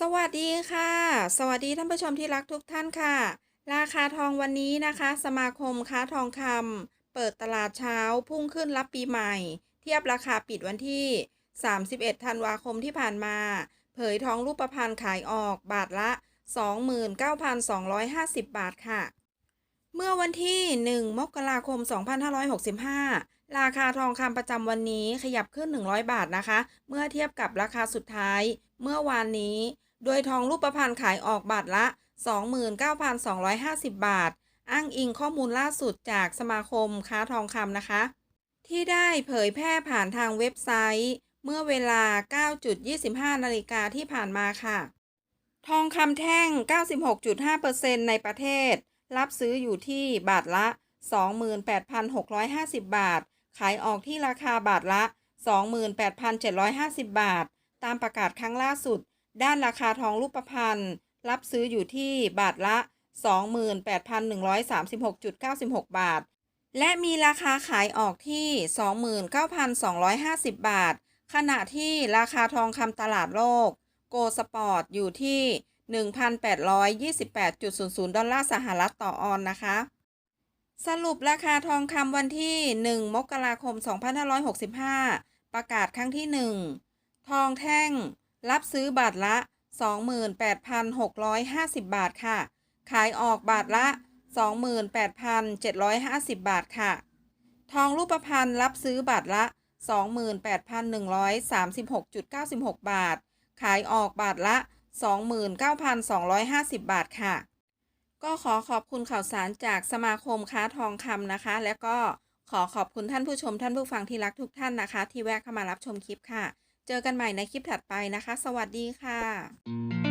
สวัสดีค่ะ สวัสดีท่านผู้ชมที่รักทุกท่านค่ะ ราคาทองวันนี้นะคะ สมาคมค้าทองคำเปิดตลาดเช้าพุ่งขึ้นรับปีใหม่ เทียบราคาปิดวันที่ 31 ธันวาคมที่ผ่านมา เผยทองรูปพรรณขายออกบาทละ 29,250 บาทค่ะ เมื่อวันที่ 1 มกราคม 2565 ราคาทองคำประจำวันนี้ขยับขึ้น 100 บาทนะคะ เมื่อเทียบกับราคาสุดท้าย เมื่อวานนี้ โดยทองรูปพรรณขายออกบาทละ 29,250 บาท อ้างอิงข้อมูลล่าสุดจากสมาคมค้าทองคำนะคะ ที่ได้เผยแพร่ผ่านทางเว็บไซต์ เมื่อเวลา 9.25 นาฬิกาที่ผ่านมาค่ะ ทองคำแท่ง 96.5%ในประเทศ รับซื้ออยู่ที่บาทละ 28,650 บาท ขายออกที่ราคาบาทละ 28,750 บาท ตามประกาศครั้งล่าสุด ด้านราคาทองรูปพรรณรับซื้ออยู่ที่บาทละ 28,136.96 บาท และมีราคาขายออกที่ 29,250 บาท ขณะที่ราคาทองคำตลาดโลก โกลสปอร์ตอยู่ที่ 1,828.00 ดอลลาร์สหรัฐต่อออนนะคะ สรุปราคาทองคำวันที่ 1 มกราคม 2565 ประกาศครั้งที่ 1 ทองแท่ง รับซื้อบาทละ 28,650 บาทค่ะ ขายออกบาทละ 28,750 บาทค่ะ ทองรูปพรรณรับซื้อบาทละ 28,136.96 บาท ขายออกบาทละ 29,250 บาทค่ะ ก็ขอขอบคุณข่าวสารจากสมาคมค้าทองคำนะคะ และก็ขอขอบคุณท่านผู้ชมท่านผู้ฟังที่รักทุกท่านนะคะ ที่แวะเข้ามารับชมคลิปค่ะ เจอกันใหม่ในคลิปถัดไปนะคะ สวัสดีค่ะ